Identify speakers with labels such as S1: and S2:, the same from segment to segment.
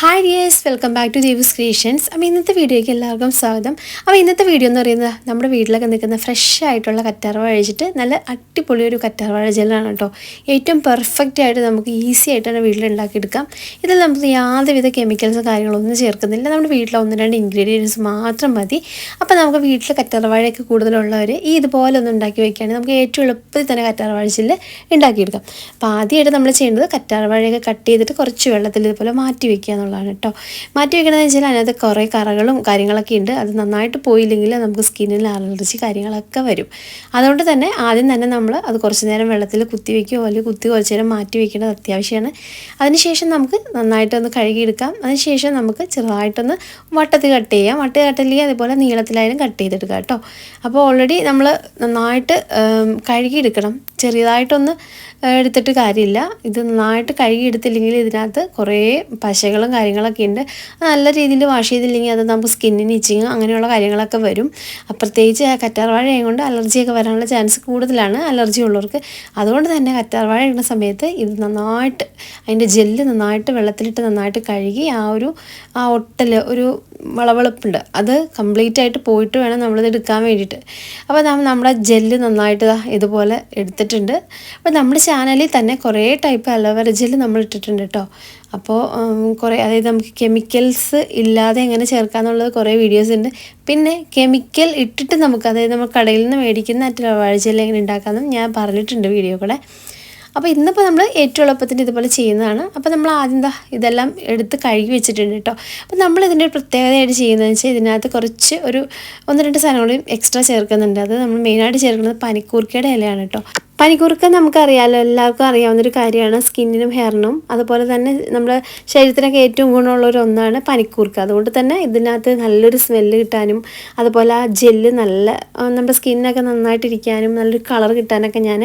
S1: Hi dears welcome back to Devi's creations അപ്പോൾ ഇന്നത്തെ വീഡിയോയ്ക്ക് എല്ലാവർക്കും സ്വാഗതം. അപ്പോൾ ഇന്നത്തെ വീഡിയോ എന്ന് പറയുന്നത് നമ്മുടെ വീട്ടിലൊക്കെ നിൽക്കുന്ന ഫ്രഷ് ആയിട്ടുള്ള കറ്റാർവാഴ കഴിച്ചിട്ട് നല്ല അടിപൊളി ഒരു കറ്റാർവാഴ ജെല്ലാണ് കേട്ടോ. ഏറ്റവും പെർഫെക്റ്റ് ആയിട്ട് നമുക്ക് ഈസി ആയിട്ട് തന്നെ വീട്ടിൽ ഉണ്ടാക്കിയെടുക്കാം ഇതിൽ നമുക്ക് യാതൊരുവിധ കെമിക്കൽസ് കാര്യങ്ങളൊന്നും ചേർക്കുന്നില്ല. നമ്മുടെ വീട്ടിലെ ഒന്ന് രണ്ട് ഇൻഗ്രീഡിയൻസ് മാത്രം മതി. അപ്പോൾ നമുക്ക് വീട്ടിൽ കറ്റാർവാഴയൊക്കെ കൂടുതലുള്ളവർ ഈ ഇതുപോലെ ഒന്ന് ഉണ്ടാക്കി വയ്ക്കുകയാണെങ്കിൽ നമുക്ക് ഏറ്റവും എളുപ്പത്തിൽ തന്നെ കറ്റാർവാഴ ജെല്ല് ഉണ്ടാക്കിയെടുക്കാം. അപ്പോൾ ആദ്യമായിട്ട് നമ്മൾ ചെയ്യേണ്ടത് കറ്റാർവാഴയൊക്കെ കട്ട് ചെയ്തിട്ട് കുറച്ച് വെള്ളത്തിൽ ഇതുപോലെ മാറ്റി വെക്കുക എന്നുള്ളതാണ് കേട്ടോ മാറ്റി വെക്കണമെന്ന് വെച്ചാൽ അതിനകത്ത് കുറേ കറകളും കാര്യങ്ങളൊക്കെ ഉണ്ട്. അത് നന്നായിട്ട് പോയില്ലെങ്കിൽ നമുക്ക് സ്കിന്നിൽ അലർജി കാര്യങ്ങളൊക്കെ വരും. അതുകൊണ്ട് തന്നെ ആദ്യം തന്നെ നമ്മൾ അത് കുറച്ച് നേരം വെള്ളത്തിൽ കുത്തി വയ്ക്കുകയോ അല്ലെങ്കിൽ കുത്തി കുറച്ച് നേരം മാറ്റി വെക്കേണ്ടത് അത്യാവശ്യമാണ്. അതിനുശേഷം നമുക്ക് നന്നായിട്ടൊന്ന് കഴുകിയെടുക്കാം. അതിനുശേഷം നമുക്ക് ചെറുതായിട്ടൊന്ന് വട്ടത്തിൽ കട്ട് ചെയ്യാം. വട്ടത്തിൽ കട്ടില്ലെങ്കിൽ അതുപോലെ നീളത്തിലായാലും കട്ട് ചെയ്തെടുക്കാം കേട്ടോ. അപ്പോൾ ഓൾറെഡി നമ്മൾ നന്നായിട്ട് കഴുകിയെടുക്കണം. ചെറിയതായിട്ടൊന്ന് എടുത്തിട്ട് കാര്യമില്ല. ഇത് നന്നായിട്ട് കഴുകിയെടുത്തില്ലെങ്കിൽ ഇതിനകത്ത് കുറേ പശകളും കാര്യങ്ങളൊക്കെ ഉണ്ട്. നല്ല രീതിയിൽ വാഷ് ചെയ്തില്ലെങ്കിൽ അത് നമുക്ക് സ്കിന്നിന് ഇച്ചിങ് അങ്ങനെയുള്ള കാര്യങ്ങളൊക്കെ വരും. പ്രത്യേകിച്ച് കറ്റാർവാഴയും കറ്റാർവാഴ കൊണ്ട് അലർജിയൊക്കെ വരാനുള്ള ചാൻസ് കൂടുതലാണ്. അലർജി ഉള്ളവർക്ക് അതുകൊണ്ട് തന്നെ കറ്റാർവാഴ ഇടുന്ന സമയത്ത് ഇത് നന്നായിട്ട് അതിന്റെ ജെല്ല് നന്നായിട്ട് വെള്ളത്തിലിട്ട് നന്നായിട്ട് കഴുകി ആ ഒരു ആ ഒട്ടൽ ഒരു വളവളപ്പുണ്ട്. അത് കംപ്ലീറ്റ് ആയിട്ട് പോയിട്ട് വേണം നമ്മളിത് എടുക്കാൻ വേണ്ടിയിട്ട്. അപ്പോൾ നമ്മൾ നമ്മുടെ ജെല്ല് നന്നായിട്ട് ഇതുപോലെ എടുത്തിട്ടുണ്ട്. അപ്പോൾ നമ്മുടെ ചാനലിൽ തന്നെ കുറേ ടൈപ്പ് അലോവേറ ജെല്ല് നമ്മൾ ഇട്ടിട്ടുണ്ട് കേട്ടോ അപ്പോൾ കുറേ അതായത് നമുക്ക് കെമിക്കൽസ് ഇല്ലാതെ എങ്ങനെ ചേർക്കാന്നുള്ളത് കുറേ വീഡിയോസ് ഉണ്ട് പിന്നെ കെമിക്കൽ ഇട്ടിട്ട് നമുക്ക് അതായത് നമ്മൾ കടയിൽ നിന്ന് മേടിക്കുന്ന അലോവേറ ജെല്ല് എങ്ങനെ ഉണ്ടാക്കാമെന്നും ഞാൻ പറഞ്ഞിട്ടുണ്ട് വീഡിയോ കൂടെ. അപ്പോൾ ഇന്നിപ്പോൾ നമ്മൾ ഏറ്റവും എളുപ്പത്തിന് ഇതുപോലെ ചെയ്യുന്നതാണ്. അപ്പോൾ നമ്മൾ ആദ്യം എന്താ ഇതെല്ലാം എടുത്ത് കഴുകി വെച്ചിട്ടുണ്ട് കേട്ടോ അപ്പോൾ നമ്മൾ ഇതിന്റെ ഒരു പ്രത്യേകതയായിട്ട് ചെയ്യുന്നതെന്ന് വെച്ചാൽ ഇതിനകത്ത് കുറച്ച് ഒരു ഒന്ന് രണ്ട് സാധനങ്ങളും എക്സ്ട്രാ ചേർക്കുന്നുണ്ട്. അത് നമ്മൾ മെയിനായിട്ട് ചേർക്കുന്നത് പനിക്കൂർക്കയുടെ ഇലയാണ് കേട്ടോ പനിക്കൂർക്ക നമുക്കറിയാമല്ലോ എല്ലാവർക്കും അറിയാവുന്നൊരു കാര്യമാണ് സ്കിന്നിനും ഹെയറിനും. അതുപോലെ തന്നെ നമ്മുടെ ശരീരത്തിനൊക്കെ ഏറ്റവും ഗുണമുള്ള ഒരു ഒന്നാണ് പനിക്കൂർക്ക അതുകൊണ്ട് തന്നെ ഇതിനകത്ത് നല്ലൊരു സ്മെല്ല് കിട്ടാനും അതുപോലെ ആ ജെല്ല് നല്ല നമ്മുടെ സ്കിന്നൊക്കെ നന്നായിട്ടിരിക്കാനും നല്ലൊരു കളർ കിട്ടാനൊക്കെ ഞാൻ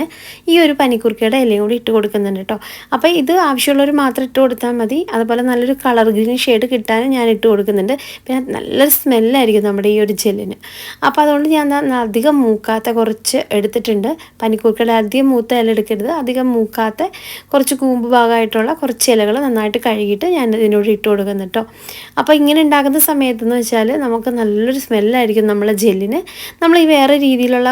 S1: ഈ ഒരു പനിക്കൂർക്കയുടെ ഇലയും കൂടി ഇട്ട് കൊടുക്കുന്നുണ്ട് കേട്ടോ അപ്പോൾ ഇത് ആവശ്യമുള്ളവർ മാത്രം ഇട്ട് കൊടുത്താൽ മതി. അതുപോലെ നല്ലൊരു കളർ ഗ്രീൻ ഷെയ്ഡ് കിട്ടാനും ഞാൻ ഇട്ട് കൊടുക്കുന്നുണ്ട്. പിന്നെ നല്ലൊരു സ്മെല്ലായിരിക്കും നമ്മുടെ ഈ ഒരു ജെല്ലിന് അപ്പോൾ അതുകൊണ്ട് ഞാൻ അധികം മൂക്കാത്ത കുറച്ച് എടുത്തിട്ടുണ്ട് പനിക്കൂർക്കയുടെ അധികം മൂത്ത ഇല എടുക്കരുത്. അധികം മൂക്കാത്ത കുറച്ച് കൂമ്പ് ഭാഗമായിട്ടുള്ള കുറച്ച് ഇലകൾ നന്നായിട്ട് കഴുകിയിട്ട് ഞാൻ ഇതിനോട് ഇട്ട് കൊടുക്കുന്നു കേട്ടോ. അപ്പോൾ ഇങ്ങനെ ഉണ്ടാക്കുന്ന സമയത്തെന്ന് വെച്ചാൽ നമുക്ക് നല്ലൊരു സ്മെല്ലായിരിക്കും നമ്മളെ ജെല്ലിന്. നമ്മൾ ഈ വേറെ രീതിയിലുള്ള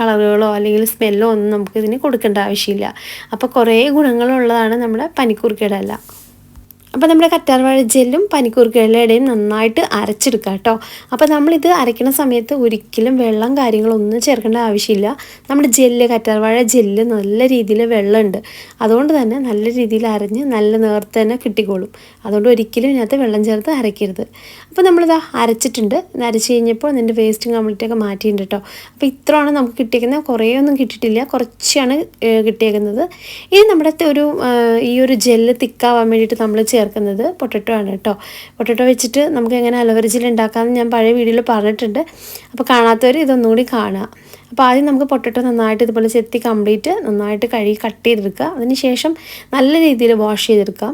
S1: കളറുകളോ അല്ലെങ്കിൽ സ്മെല്ലോ ഒന്നും നമുക്ക് ഇതിന് കൊടുക്കേണ്ട ആവശ്യമില്ല. അപ്പോൾ കുറേ ഗുണങ്ങളുള്ളതാണ് നമ്മുടെ പനിക്കൂർക്കയുടെ ഇല. അപ്പോൾ നമ്മുടെ കറ്റാർവാഴ ജെല്ലും പനിക്കൂർക്കയിലയുടെയും നന്നായിട്ട് അരച്ചെടുക്കുക കേട്ടോ. അപ്പോൾ നമ്മളിത് അരയ്ക്കുന്ന സമയത്ത് ഒരിക്കലും വെള്ളം കാര്യങ്ങളൊന്നും ചേർക്കേണ്ട ആവശ്യമില്ല. നമ്മുടെ ജെല്ല് കറ്റാർവാഴ ജെല്ല് നല്ല രീതിയിൽ വെള്ളമുണ്ട്. അതുകൊണ്ട് തന്നെ നല്ല രീതിയിൽ അരഞ്ഞ് നല്ല നേർത്ത് തന്നെ കിട്ടിക്കോളും. അതുകൊണ്ട് ഒരിക്കലും ഇതിനകത്ത് വെള്ളം ചേർത്ത് അരയ്ക്കരുത്. അപ്പോൾ നമ്മളിത് അരച്ചിട്ടുണ്ട്. അരച്ച് കഴിഞ്ഞപ്പോൾ അതിന്റെ വേസ്റ്റും കംപ്ലീറ്റൊക്കെ മാറ്റിയിട്ടുണ്ട് കേട്ടോ. അപ്പോൾ ഇത്രയാണ് നമുക്ക് കിട്ടിയേക്കുന്നത്. കുറേ ഒന്നും കിട്ടിയിട്ടില്ല. കുറച്ചാണ് കിട്ടിയേക്കുന്നത്. ഇനി നമ്മുടെ ഒരു ഈ ഒരു ജെല്ല് തിക്കാവാൻ വേണ്ടിയിട്ട് നമ്മൾ ചേർക്കുന്നത് പൊട്ടറ്റോ ആണ് കേട്ടോ. പൊട്ടറ്റോ വെച്ചിട്ട് നമുക്ക് എങ്ങനെ അലവരിച്ചിൽ ഉണ്ടാക്കാമെന്ന് ഞാൻ പഴയ വീഡിയോയിൽ പറഞ്ഞിട്ടുണ്ട്. അപ്പോൾ കാണാത്തവർ ഇതൊന്നുകൂടി കാണുക. അപ്പോൾ ആദ്യം നമുക്ക് പൊട്ടറ്റോ നന്നായിട്ട് ഇതുപോലെ ചെത്തി കംപ്ലീറ്റ് നന്നായിട്ട് കഴുകി കട്ട് ചെയ്തെടുക്കുക. അതിന് ശേഷം നല്ല രീതിയിൽ വാഷ് ചെയ്തെടുക്കാം.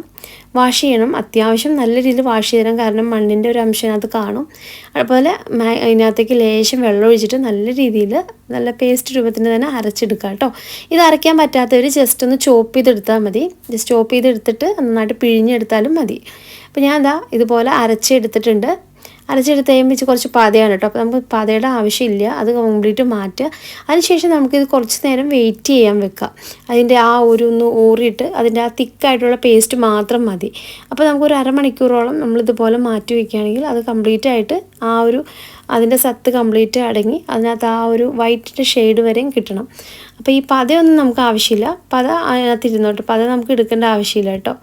S1: വാഷ് ചെയ്യണം. അത്യാവശ്യം നല്ല രീതിയിൽ വാഷ് ചെയ്യണം കാരണം മണ്ണിന്റെ ഒരു അംശം കാണും. അതുപോലെ അതിനകത്തേക്ക് ലേശം വെള്ളം ഒഴിച്ചിട്ട് നല്ല രീതിയിൽ നല്ല പേസ്റ്റ് രൂപത്തിന് തന്നെ അരച്ചെടുക്കുക കേട്ടോ. ഇത് അരയ്ക്കാൻ പറ്റാത്തവർ ജസ്റ്റ് ഒന്ന് ചോപ്പ് ചെയ്തെടുത്താൽ മതി. ജസ്റ്റ് ചോപ്പ് ചെയ്തെടുത്തിട്ട് നന്നായിട്ട് പിഴിഞ്ഞെടുത്താലും മതി. അപ്പോൾ ഞാൻ എന്താ ഇതുപോലെ അരച്ചെടുത്തിട്ടുണ്ട്. അരച്ചെടുത്ത് കഴിയുമ്പോൾ കുറച്ച് പതയാണ് കേട്ടോ. അപ്പോൾ നമുക്ക് പതയുടെ ആവശ്യമില്ല. അത് കംപ്ലീറ്റ് മാറ്റുക. അതിനുശേഷം നമുക്കിത് കുറച്ച് നേരം വെയിറ്റ് ചെയ്യാൻ വെക്കാം. അതിന്റെ ആ ഒരു ഒന്ന് ഊറിയിട്ട് അതിന്റെ ആ തിക്കായിട്ടുള്ള പേസ്റ്റ് മാത്രം മതി. അപ്പോൾ നമുക്കൊരു അരമണിക്കൂറോളം നമ്മളിതുപോലെ മാറ്റി വയ്ക്കുകയാണെങ്കിൽ അത് കംപ്ലീറ്റ് ആയിട്ട് ആ ഒരു അതിന്റെ സത്ത് കംപ്ലീറ്റ് അടങ്ങി അതിനകത്ത് ആ ഒരു വൈറ്റിന്റെ ഷെയ്ഡ് വരെയും കിട്ടണം. അപ്പോൾ ഈ പതയൊന്നും നമുക്ക് ആവശ്യമില്ല. പത അതിനകത്ത് ഇരുന്നോട്ട് പത നമുക്ക് എടുക്കേണ്ട ആവശ്യമില്ല കേട്ടോ.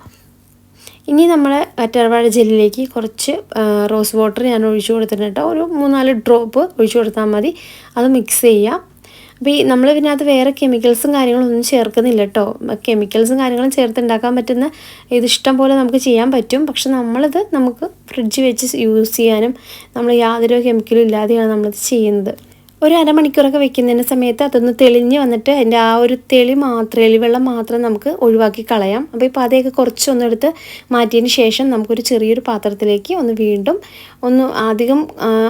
S1: ഇനി നമ്മൾ കറ്റാർവാഴ ജെല്ലിലേക്ക് കുറച്ച് റോസ് വാട്ടർ ഞാൻ ഒഴിച്ചു കൊടുത്തിട്ടുണ്ട് ഒരു മൂന്നാൽ ഡ്രോപ്പ് ഒഴിച്ചു കൊടുത്താൽ മതി. അത് മിക്സ് ചെയ്യാം. അപ്പോൾ ഈ നമ്മൾ ഇതിനകത്ത് വേറെ കെമിക്കൽസും കാര്യങ്ങളും ഒന്നും ചേർക്കുന്നില്ല കേട്ടോ. കെമിക്കൽസും കാര്യങ്ങളും ചേർത്ത് ഉണ്ടാക്കാൻ പറ്റുന്ന ഇത് ഇഷ്ടം പോലെ നമുക്ക് ചെയ്യാൻ പറ്റും. പക്ഷെ നമ്മളിത് നമുക്ക് ഫ്രിഡ്ജ് വെച്ച് യൂസ് ചെയ്യാനും നമ്മൾ യാതൊരു കെമിക്കലും ഇല്ലാതെയാണ് നമ്മളിത് ചെയ്യുന്നത്. ഒരു അരമണിക്കൂറൊക്കെ വെക്കുന്നതിന് സമയത്ത് അതൊന്ന് തെളിഞ്ഞ് വന്നിട്ട് അതിന്റെ ആ ഒരു തെളി മാത്രം എളിവെള്ളം മാത്രം നമുക്ക് ഒഴിവാക്കി കളയാം. അപ്പോൾ ഈ പതയൊക്കെ കുറച്ചൊന്നെടുത്ത് മാറ്റിയതിന് ശേഷം നമുക്കൊരു ചെറിയൊരു പാത്രത്തിലേക്ക് ഒന്ന് വീണ്ടും ഒന്ന് അധികം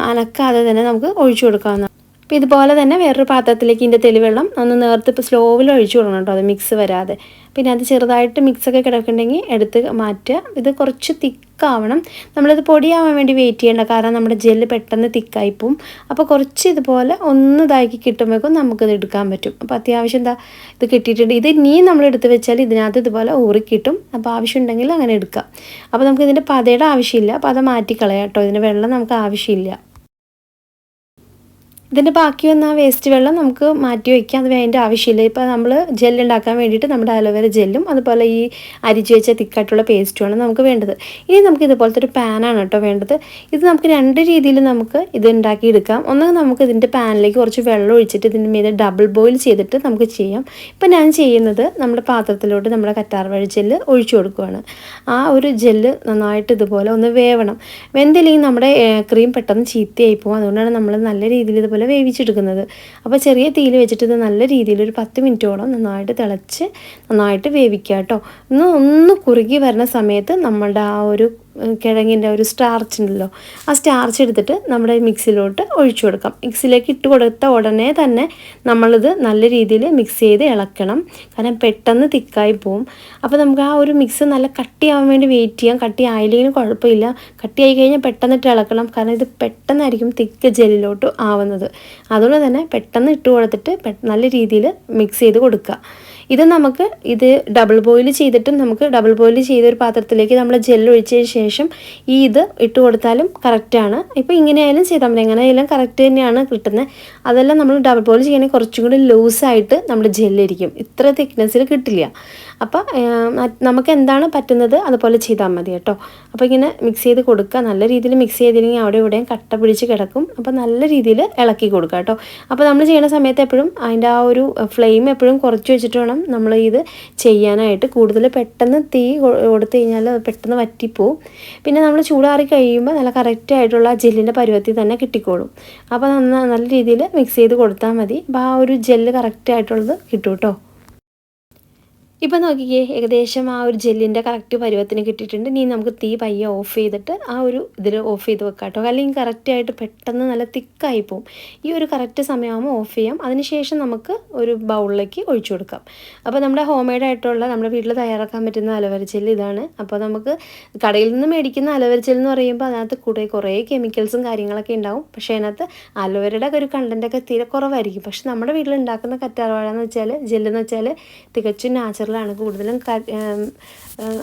S1: അനക്കാതെ തന്നെ നമുക്ക് ഒഴിച്ചു കൊടുക്കാവുന്ന അപ്പോൾ ഇതുപോലെ തന്നെ വേറൊരു പാത്രത്തിലേക്ക് ഇതിന്റെ തെളിവെള്ളം ഒന്ന് നേർത്ത് ഇപ്പോൾ സ്ലോവിൽ ഒഴിച്ചു കൊടുക്കണം കേട്ടോ അത് മിക്സ് വരാതെ. പിന്നെ അത് ചെറുതായിട്ട് മിക്സൊക്കെ കിടക്കുന്നുണ്ടെങ്കിൽ എടുത്ത് മാറ്റുക. ഇത് കുറച്ച് തിക്കാവണം. നമ്മളിത് പൊടിയാവാൻ വേണ്ടി വെയിറ്റ് ചെയ്യേണ്ട കാരണം നമ്മുടെ ജെല്ല് പെട്ടെന്ന് തിക്കായി പോവും. അപ്പോൾ കുറച്ച് ഇതുപോലെ ഒന്ന് ഇതാക്കി കിട്ടുമ്പോഴേക്കും നമുക്കിത് എടുക്കാൻ പറ്റും. അപ്പോൾ അത്യാവശ്യം എന്താ ഇത് കിട്ടിയിട്ടുണ്ട്. ഇത് ഇനിയും നമ്മൾ എടുത്ത് വെച്ചാൽ ഇതിനകത്ത് ഇതുപോലെ ഊറി കിട്ടും. അപ്പോൾ ആവശ്യമുണ്ടെങ്കിൽ അങ്ങനെ എടുക്കാം. അപ്പോൾ നമുക്ക് ഇതിന്റെ പതയുടെ ആവശ്യമില്ല. അത് മാറ്റിക്കളയാം കേട്ടോ. ഇതിന്റെ വെള്ളം നമുക്ക് ആവശ്യമില്ല. ഇതിന്റെ ബാക്കി വന്ന ആ വേസ്റ്റ് വെള്ളം നമുക്ക് മാറ്റി വയ്ക്കാം. അത് വേണ്ട ആവശ്യമില്ല. ഇപ്പോൾ നമ്മൾ ജെല്ലുണ്ടാക്കാൻ വേണ്ടിയിട്ട് നമ്മുടെ അലോവേര ജെല്ലും അതുപോലെ ഈ അരിച്ചു വെച്ച തിക്കായിട്ടുള്ള പേസ്റ്റുമാണ് നമുക്ക് വേണ്ടത്. ഇനി നമുക്ക് ഇതുപോലത്തെ ഒരു പാനാണ് കേട്ടോ വേണ്ടത്. ഇത് നമുക്ക് രണ്ട് രീതിയിൽ നമുക്ക് ഇത് ഉണ്ടാക്കിയെടുക്കാം. ഒന്ന് നമുക്ക് ഇതിന്റെ പാനിലേക്ക് കുറച്ച് വെള്ളം ഒഴിച്ചിട്ട് ഇതിന്റെ മീതെ ഡബിൾ ബോയിൽ ചെയ്തിട്ട് നമുക്ക് ചെയ്യാം. ഇപ്പം ഞാൻ ചെയ്യുന്നത് നമ്മുടെ പാത്രത്തിലോട്ട് നമ്മുടെ കറ്റാർ വഴി ജെല്ല് ഒഴിച്ചു കൊടുക്കുകയാണ് ആ ഒരു ജെല്ല് നന്നായിട്ട് ഇതുപോലെ ഒന്ന് വേവണം. വെന്തില്ലെങ്കിൽ നമ്മുടെ ക്രീം പെട്ടെന്ന് ചീത്തയായി പോകും. അതുകൊണ്ടാണ് നമ്മൾ നല്ല രീതിയിൽ ഇതുപോലെ വേവിച്ചെടുക്കുന്നത്. അപ്പോൾ ചെറിയ തീയിൽ വെച്ചിട്ട് ഇത് നല്ല രീതിയിൽ ഒരു പത്ത് മിനിറ്റോളം നന്നായിട്ട് തിളച്ച് നന്നായിട്ട് വേവിക്കുക കേട്ടോ ഒന്ന് ഒന്ന് കുറുകി വരുന്ന സമയത്ത് നമ്മളുടെ ആ ഒരു കിഴങ്ങിന്റെ ഒരു സ്റ്റാർച്ച് ഉണ്ടല്ലോ ആ സ്റ്റാർച്ച് എടുത്തിട്ട് നമ്മുടെ മിക്സിയിലോട്ട് ഒഴിച്ചു കൊടുക്കാം. മിക്സിയിലേക്ക് ഇട്ട് കൊടുത്ത ഉടനെ തന്നെ നമ്മളിത് നല്ല രീതിയിൽ മിക്സ് ചെയ്ത് ഇളക്കണം. കാരണം പെട്ടെന്ന് തിക്കായി പോവും. അപ്പോൾ നമുക്ക് ആ ഒരു മിക്സ് നല്ല കട്ടിയാവാൻ വേണ്ടി വെയിറ്റ് ചെയ്യാം. കട്ടി ആയില്ലെങ്കിലും കുഴപ്പമില്ല. കട്ടിയായി കഴിഞ്ഞാൽ പെട്ടെന്നിട്ട് ഇളക്കണം. കാരണം ഇത് പെട്ടെന്നായിരിക്കും തിക്ക് ജെല്ലിലോട്ട് ആവുന്നത്. അതുകൊണ്ട് തന്നെ പെട്ടെന്ന് ഇട്ട് കൊടുത്തിട്ട് നല്ല രീതിയിൽ മിക്സ് ചെയ്ത് കൊടുക്കുക. ഇത് നമുക്ക് ഇത് ഡബിൾ ബോയിൽ ചെയ്തിട്ടും നമുക്ക് ഡബിൾ ബോയിൽ ചെയ്ത ഒരു പാത്രത്തിലേക്ക് നമ്മൾ ജെല്ലൊഴിച്ചതിന് ശേഷം ഈ ഇത് ഇട്ട് കൊടുത്താലും കറക്റ്റാണ് ഇപ്പോൾ ഇങ്ങനെയായാലും ചെയ്താൽ മതി. എങ്ങനെയായാലും കറക്റ്റ് തന്നെയാണ് കിട്ടുന്നത് അതെല്ലാം നമ്മൾ ഡബിൾ ബോയിൽ ചെയ്യണമെങ്കിൽ കുറച്ചും കൂടി ലൂസായിട്ട് നമ്മുടെ ജെല്ലിരിക്കും ഇത്ര തിക്നെസ്സിൽ കിട്ടില്ല. അപ്പോൾ നമുക്ക് എന്താണ് പറ്റുന്നത്? അതുപോലെ ചെയ്താൽ മതി കേട്ടോ. അപ്പോൾ ഇങ്ങനെ മിക്സ് ചെയ്ത് കൊടുക്കുക നല്ല രീതിയിൽ മിക്സ് ചെയ്തില്ലെങ്കിൽ അവിടെ ഇവിടെയും കട്ട പിടിച്ച് കിടക്കും. അപ്പോൾ നല്ല രീതിയിൽ ഇളക്കി കൊടുക്കുക കേട്ടോ. അപ്പോൾ നമ്മൾ ചെയ്യുന്ന സമയത്ത് എപ്പോഴും അതിന്റെ ആ ഒരു ഫ്ലെയിം എപ്പോഴും കുറച്ച് വെച്ചിട്ട് വേണം നമ്മൾ ഇത് ചെയ്യാനായിട്ട് കൂടുതൽ പെട്ടെന്ന് തീ കൊടുത്തു കഴിഞ്ഞാൽ പെട്ടെന്ന് വറ്റിപ്പോവും. പിന്നെ നമ്മൾ ചൂടാറി കഴിയുമ്പോൾ നല്ല കറക്റ്റായിട്ടുള്ള ജെല്ലിന്റെ പരുവത്തിൽ തന്നെ കിട്ടിക്കോളും. അപ്പോൾ നല്ല രീതിയിൽ മിക്സ് ചെയ്ത് കൊടുത്താൽ മതി. അപ്പോൾ ആ ഒരു ജെല്ല് കറക്റ്റായിട്ടുള്ളത് കിട്ടും കേട്ടോ ഇപ്പം നോക്കിക്കേ ഏകദേശം ആ ഒരു ജെല്ലിന്റെ കറക്റ്റ് പരുവത്തിന് കിട്ടിയിട്ടുണ്ട്. ഇനി നമുക്ക് തീ പയ്യെ ഓഫ് ചെയ്തിട്ട് ആ ഒരു ഇതിൽ ഓഫ് ചെയ്ത് വെക്കാം കേട്ടോ അല്ലെങ്കിൽ കറക്റ്റായിട്ട് പെട്ടെന്ന് നല്ല തിക്കായി പോകും ഈ ഒരു കറക്റ്റ് സമയമാകുമ്പോൾ ഓഫ് ചെയ്യാം. അതിനുശേഷം നമുക്ക് ഒരു ബൗളിലേക്ക് ഒഴിച്ചു കൊടുക്കാം. അപ്പോൾ നമ്മുടെ ഹോം മെയ്ഡ് ആയിട്ടുള്ള നമ്മുടെ വീട്ടിൽ തയ്യാറാക്കാൻ പറ്റുന്ന അലവര ജെല്ല് ഇതാണ്. അപ്പോൾ നമുക്ക് കടയിൽ നിന്ന് മേടിക്കുന്ന അലവര ജെല്ല് എന്ന് പറയുമ്പോൾ അതിനകത്ത് കൂടെ കുറേ കെമിക്കൽസും കാര്യങ്ങളൊക്കെ ഉണ്ടാവും. പക്ഷേ അതിനകത്ത് അലോവേരയുടെ ഒരു കണ്ടന്റൊക്കെ തീരെ കുറവായിരിക്കും. പക്ഷെ നമ്മുടെ വീട്ടിൽ ഉണ്ടാക്കുന്ന കറ്റാർവാഴ എന്ന് വെച്ചാൽ ജെല്ലെന്ന് വെച്ചാൽ തികച്ചും നാച്ചുറൽ നാച്ചുറലാണ് കൂടുതലും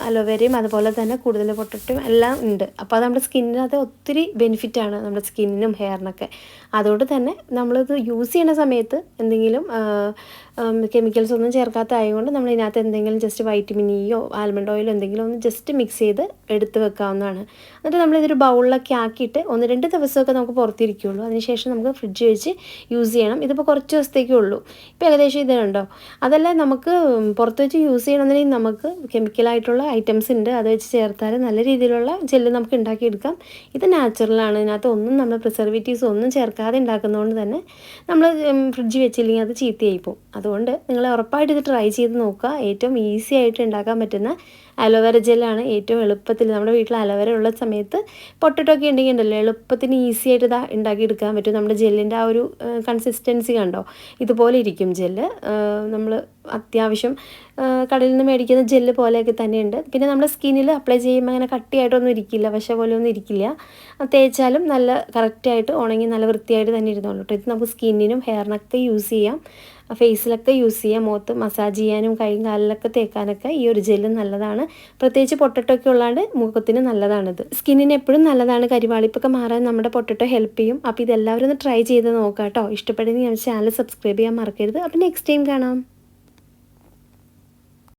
S1: അലോവേരയും അതുപോലെ തന്നെ കൂടുതൽ പൊട്ടറ്റും എല്ലാം ഉണ്ട്. അപ്പോൾ അത് നമ്മുടെ സ്കിന്നിനകത്ത് ഒത്തിരി ബെനിഫിറ്റാണ് നമ്മുടെ സ്കിന്നിനും ഹെയറിനൊക്കെ അതുകൊണ്ട് തന്നെ നമ്മളിത് യൂസ് ചെയ്യുന്ന സമയത്ത് എന്തെങ്കിലും കെമിക്കൽസ് ഒന്നും ചേർക്കാത്ത ആയതുകൊണ്ട് നമ്മൾ ഇതിനകത്ത് എന്തെങ്കിലും ജസ്റ്റ് വൈറ്റമിൻ ഇയോ ആൽമണ്ട് ഓയിലോ എന്തെങ്കിലും ഒന്ന് ജസ്റ്റ് മിക്സ് ചെയ്ത് എടുത്ത് വെക്കാവുന്നതാണ്. എന്നിട്ട് നമ്മളിതൊരു ബൗളിലൊക്കെ ആക്കിയിട്ട് ഒന്ന് രണ്ട് ദിവസമൊക്കെ നമുക്ക് പുറത്തിരിക്കുകയുള്ളൂ അതിനുശേഷം നമുക്ക് ഫ്രിഡ്ജ് വെച്ച് യൂസ് ചെയ്യണം. ഇതിപ്പോൾ കുറച്ച് ദിവസത്തേക്കേ ഉള്ളൂ. ഇപ്പോൾ ഏകദേശം ഇതിനുണ്ടോ അതല്ല നമുക്ക് പുറത്ത് വെച്ച് യൂസ് ചെയ്യണമെന്നുണ്ടെങ്കിൽ നമുക്ക് കെമിക്കലായിട്ടുള്ള ഐറ്റംസ് ഉണ്ട്. അത് വെച്ച് ചേർത്താൽ നല്ല രീതിയിലുള്ള ജെല്ല് നമുക്ക് ഉണ്ടാക്കിയെടുക്കാം. ഇത് നാച്ചുറലാണ് ഇതിനകത്ത് ഒന്നും നമ്മൾ പ്രിസർവേറ്റീവ്സ് ഒന്നും ചേർക്കാതെ ഉണ്ടാക്കുന്നതുകൊണ്ട് തന്നെ നമ്മൾ ഫ്രിഡ്ജ് വെച്ചില്ലെങ്കിൽ അത് ചീത്തയായി പോകും. അതുകൊണ്ട് നിങ്ങൾ ഉറപ്പായിട്ട് ഇത് ട്രൈ ചെയ്ത് നോക്കുക. ഏറ്റവും ഈസി ആയിട്ട് ഉണ്ടാക്കാൻ പറ്റുന്ന അലോവേര ജെല്ലാണ് ഏറ്റവും എളുപ്പത്തിൽ. നമ്മുടെ വീട്ടിൽ അലോവേര ഉള്ള സമയത്ത് പൊട്ടറ്റോ ഉണ്ടെങ്കിൽ ഉണ്ടല്ലോ എളുപ്പത്തിന് ഈസി ആയിട്ട് ഇതാ ഉണ്ടാക്കിയെടുക്കാൻ പറ്റും. നമ്മുടെ ജെല്ലിന്റെ ആ ഒരു കൺസിസ്റ്റൻസി കണ്ടോ? ഇതുപോലെ ഇരിക്കും ജെല്ല്. നമ്മൾ അത്യാവശ്യം കടയിൽ നിന്ന് മേടിക്കുന്ന ജെല്ല് പോലെയൊക്കെ തന്നെയുണ്ട്. പിന്നെ നമ്മുടെ സ്കിന്നിൽ അപ്ലൈ ചെയ്യുമ്പോൾ അങ്ങനെ കട്ടിയായിട്ടൊന്നും ഇരിക്കില്ല വശ പോലെ ഒന്നും ഇരിക്കില്ല. തേച്ചാലും നല്ല കറക്റ്റായിട്ട് ഉണങ്ങി നല്ല വൃത്തിയായിട്ട് തന്നെ ഇരുന്നോളൂ കേട്ടോ ഇത് നമുക്ക് സ്കിന്നിനും ഹെയറിനൊക്കെ യൂസ് ചെയ്യാം. ഫേസിലൊക്കെ യൂസ് ചെയ്യാം മുഖത്ത് മസാജ് ചെയ്യാനും കൈ കാലിലൊക്കെ തേക്കാനൊക്കെ ഈ ഒരു ജെല്ല് നല്ലതാണ്. പ്രത്യേകിച്ച് പൊട്ടറ്റോ ഒക്കെ ഉള്ളാണ്ട് മുഖത്തിന് നല്ലതാണിത്. സ്കിന്നിന് എപ്പോഴും നല്ലതാണ് കരിവാളിപ്പൊക്കെ മാറാൻ നമ്മുടെ പൊട്ടറ്റോ ഹെൽപ്പ് ചെയ്യും. അപ്പോൾ ഇതെല്ലാവരും ഒന്ന് ട്രൈ ചെയ്ത് നോക്കാം കേട്ടോ ഇഷ്ടപ്പെടുന്ന ചാനൽ സബ്സ്ക്രൈബ് ചെയ്യാൻ മറക്കരുത്. അപ്പോൾ നെക്സ്റ്റ് ടൈം കാണാം.